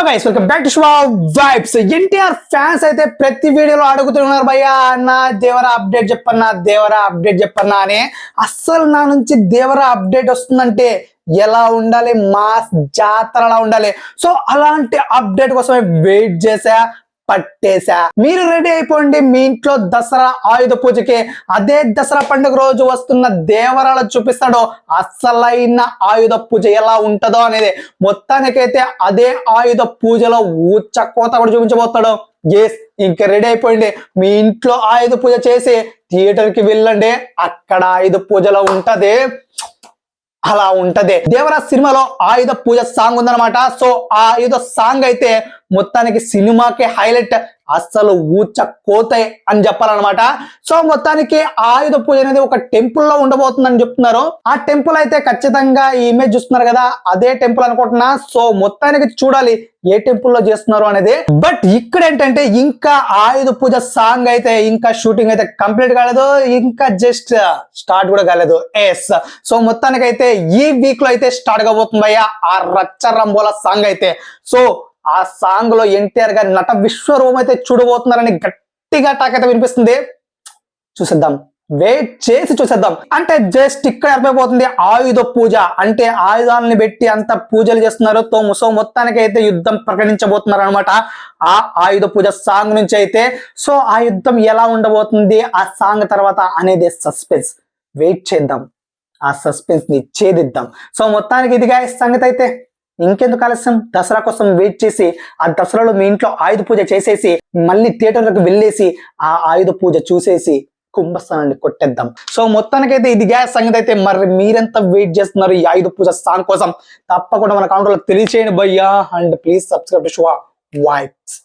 Hello guys welcome back to show vibes NTR fans అయితే ప్రతి వీడియోలో అడుగుతున్నారు భయ్యా నా దేవరా అప్డేట్ చెప్పన్నా దేవరా అప్డేట్ చెప్పన్నా అని. అస్సలు నా నుంచి దేవరా అప్డేట్ వస్తుందంటే ఎలా ఉండాలి? మాస్ జాతరలా ఉండాలి. సో అలాంటి అప్డేట్ కోసమే వెయిట్ చేసా పట్టేశా. మీరు రెడీ అయిపోండి మీ ఇంట్లో దసరా ఆయుధ పూజకి. అదే దసరా పండుగ రోజు వస్తున్న దేవరాల చూపిస్తాడో అసలైన ఆయుధ పూజ ఎలా ఉంటుందో అనేది. మొత్తానికైతే అదే ఆయుధ పూజలో ఊచ కోత కూడా చూపించబోతాడు. ఎస్ ఇంకా రెడీ అయిపోయింది. మీ ఇంట్లో ఆయుధ పూజ చేసి థియేటర్కి వెళ్ళండి. అక్కడ ఆయుధ పూజలో ఉంటది. అలా ఉంటది. దేవరా సినిమాలో ఆయుధ పూజ సాంగ్ ఉందన్నమాట. సో ఆ ఆయుధ సాంగ్ అయితే మొత్తానికి సినిమాకి హైలైట్ అస్సలు ఊచ కోతాయి అని చెప్పాలన్నమాట. సో మొత్తానికి ఆయుధ పూజ అనేది ఒక టెంపుల్లో ఉండబోతుందని చెప్తున్నారు. ఆ టెంపుల్ అయితే ఖచ్చితంగా ఈ ఇమేజ్ చూస్తున్నారు కదా అదే టెంపుల్ అనుకుంటున్నా. సో మొత్తానికి చూడాలి ఏ టెంపుల్లో చేస్తున్నారు అనేది. బట్ ఇక్కడ ఏంటంటే ఇంకా ఆయుధ పూజ సాంగ్ అయితే ఇంకా షూటింగ్ అయితే కంప్లీట్ కాలేదు ఇంకా జస్ట్ స్టార్ట్ కూడా కాలేదు. ఎస్ సో మొత్తానికి అయితే ఈ వీక్లో అయితే స్టార్ట్ కాబోతుంది అయ్యా ఆ రచ్చ రంబోల సాంగ్ అయితే. సో ఆ సాంగ్లో ఎన్టీఆర్ గారి నట విశ్వరూపం అయితే చూడబోతున్నారని గట్టిగా టాక్ అయితే వినిపిస్తుంది. చూసేద్దాం. వెయిట్ చేసి చూసేద్దాం. అంటే జస్ట్ ఇక్కడ అర్థమైపోతుంది ఆయుధ పూజ. అంటే ఆయుధాలని పెట్టి అంత పూజలు చేస్తున్నారు. తో సో మొత్తానికి అయితే యుద్ధం ప్రకటించబోతున్నారు అనమాట ఆ ఆయుధ పూజ సాంగ్ నుంచి అయితే. సో ఆ యుద్ధం ఎలా ఉండబోతుంది? ఆ సాంగ్ తర్వాత అనేది సస్పెన్స్ వెయిట్ చేద్దాం. ఆ సస్పెన్స్ని ఛేదిద్దాం. సో మొత్తానికి ఇదిగా సంగతి అయితే ఇంకెందుకు ఆలస్యం? దసరా కోసం వెయిట్ చేసి ఆ దసరాలో మీ ఇంట్లో ఆయుధ పూజ చేసేసి మళ్ళీ థియేటర్లకు వెళ్ళేసి ఆ ఆయుధ పూజ చూసేసి కుంభస్థానాన్ని కొట్టేద్దాం. సో మొత్తానికైతే ఇది గ్యాస్ సంగతి అయితే మరి మీరెంత వెయిట్ చేస్తున్నారు ఈ ఆయుధ పూజ సాంగ్ కోసం? తప్పకుండా మన కౌంటర్లో తెలియచేయండి భయ్యా. And please subscribe to Shuva vibes